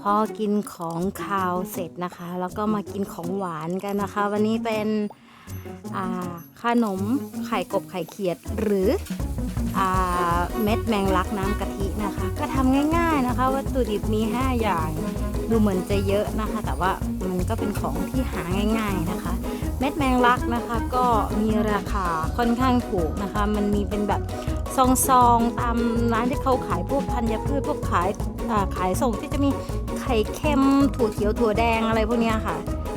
พอกินของคาวเสร็จนะคะ แล้วก็มากินของหวานกันนะคะ วันนี้เป็นขนมไข่กบไข่เขียดหรืออเม็ดแมงลักน้ำกะทินะคะ ก็ทำง่าย ๆนะคะ วัตถุดิบมี 5 อย่างดูเหมือนจะเยอะนะคะ แต่ว่ามันก็เป็นของที่หาง่าย ๆนะคะ เม็ดแมงลักนะคะ ก็มีราคาค่อนข้างถูกนะคะ มันมีเป็นแบบซองๆตามร้านที่เขาขายพวกธัญพืชพวกขาย ขายส่งที่จะมีไข่เค็มถั่วเขียวถั่วแดงอะไรพวกนี้ค่ะ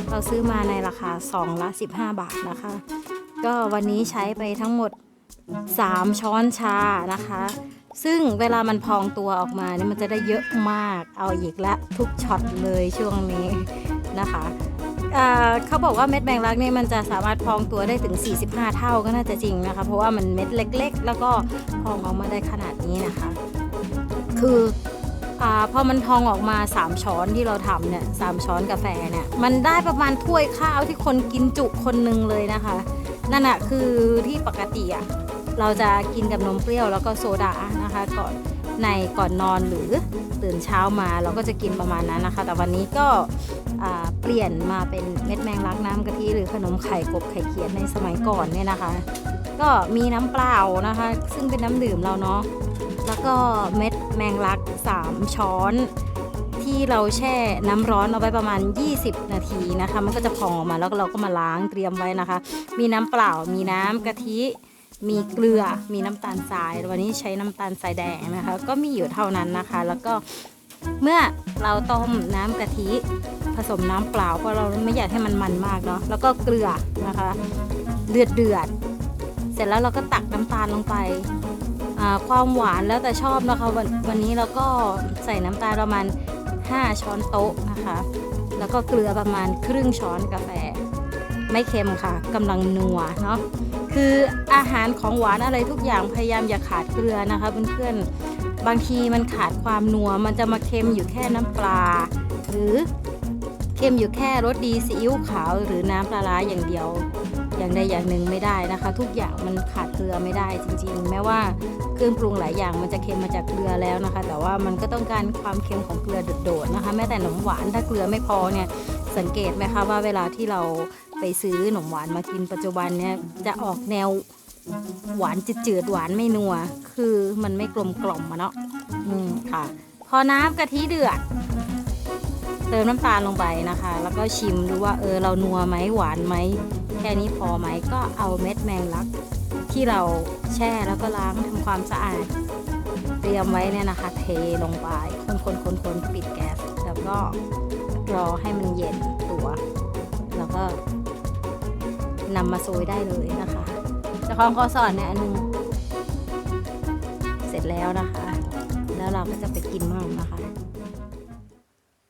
เราซื้อมาในราคาซองละ 15 บาทนะคะ ก็วันนี้ใช้ไปทั้งหมด 3 ช้อนชานะคะ ซึ่งเวลามันพองตัวออกมาเนี่ยมันจะได้เยอะมากเอาอีกละทุกช็อตเลยช่วงนี้นะคะเเขาบอกว่าเม็ดแมงลักนี่มันจะสามารถพองตัวได้ถึง 45 เท่าก็น่าจะจริงนะคะ เพราะว่ามันเม็ดเล็ก ๆ แล้วก็พองออกมาได้ขนาดนี้นะคะ คือ พอมันพองออกมา 3 ช้อนที่เราทำเนี่ยสามช้อนกาแฟเนี่ยมันได้ประมาณถ้วยข้าวที่คนกินจุคนหนึ่งเลยนะคะ นั่นอะคือที่ปกติอะเราจะกินกับนมเปรี้ยวแล้วก็โซดานะคะก่อนในก่อนนอนหรือตื่นเช้ามาเราก็จะกินประมาณนั้นนะคะ แต่วันนี้ก็เปลี่ยนมาเป็นเม็ดแมงลักน้ำกะทิหรือขนมไข่กบไข่เขียดในสมัยก่อนเนี่ยนะคะ ก็มีน้ำเปล่านะคะ ซึ่งเป็นน้ำดื่มเราเนาะแล้วก็เม็ดแมงลัก 3 ช้อน ที่เราแช่น้ำร้อนเอาไว้ประมาณ 20 นาทีนะคะ มันก็จะพองออกมาแล้วเราก็มาล้างเตรียมไว้นะคะ มีน้ำเปล่า มีน้ำกะทิมีเกลือ มีน้ำตาลทราย วันนี้ใช้น้ำตาลทรายแดงนะคะ ก็มีอยู่เท่านั้นนะคะ แล้วก็เมื่อเราต้มน้ำกะทิผสมน้ำเปล่าเพราะเราไม่อยากให้มันมันมากเนาะ แล้วก็เกลือนะคะ เดือดเดือด ร็จแล้วเราก็ตักน้ำตาลลงไป ความหวานแล้วแต่ชอบนะคะวันวันนี้เราก็ใส่น้ำตาลประมาณ 5 ช้อนโต๊ะนะคะ แล้วก็เกลือประมาณครึ่งช้อนกาแฟ ไม่เค็มค่ะกำลังนัวเนาะคืออาหารของหวานอะไรทุกอย่างพยายามอย่าขาดเกลือนะคะเพื่อนๆบางทีมันขาดความนัวมันจะมาเค็มอยู่แค่น้ำปลา หรือ เค็มอยู่แค่รสดีซีอิ๊วขาวหรือน้ำปลาร้าอย่างเดียว อย่างใดอย่างหนึ่งไม่ได้นะคะ ทุกอย่างมันขาดเกลือไม่ได้จริงๆ แม้ว่าเครื่องปรุงหลายอย่างมันจะเค็มมาจากเกลือแล้วนะคะ แต่ว่ามันก็ต้องการความเค็มของเกลือโดดๆนะคะ แม้แต่ขนมหวานถ้าเกลือไม่พอเนี่ยสังเกตไหมคะว่าเวลาที่เราไปซื้อขนมหวานมากินปัจจุบันเนี่ยจะออกแนวหวานจืดๆหวานไม่นัว คือมันไม่กลมกล่อมอะเนาะอืมค่ะ พอน้ำกะทิเดือด เติมน้ำตาลลงไปนะคะ แล้วก็ชิมดูว่าเออเรานัวไหมหวานไหมแค่นี้พอไหมก็เอาเม็ดแมงลักที่เราแช่แล้วก็ล้างทำความสะอาด เตรียมไว้เนี่ยนะคะ เทลงไปคนคนคนปิดแก๊สแล้วก็รอให้มันเย็นตัว แล้วก็นำมาโซยได้เลยนะคะจะคล้องข้อสอนเนี่ยอันหนึงเสร็จแล้วนะคะ แล้วเราก็จะไปกินมั่งนะคะ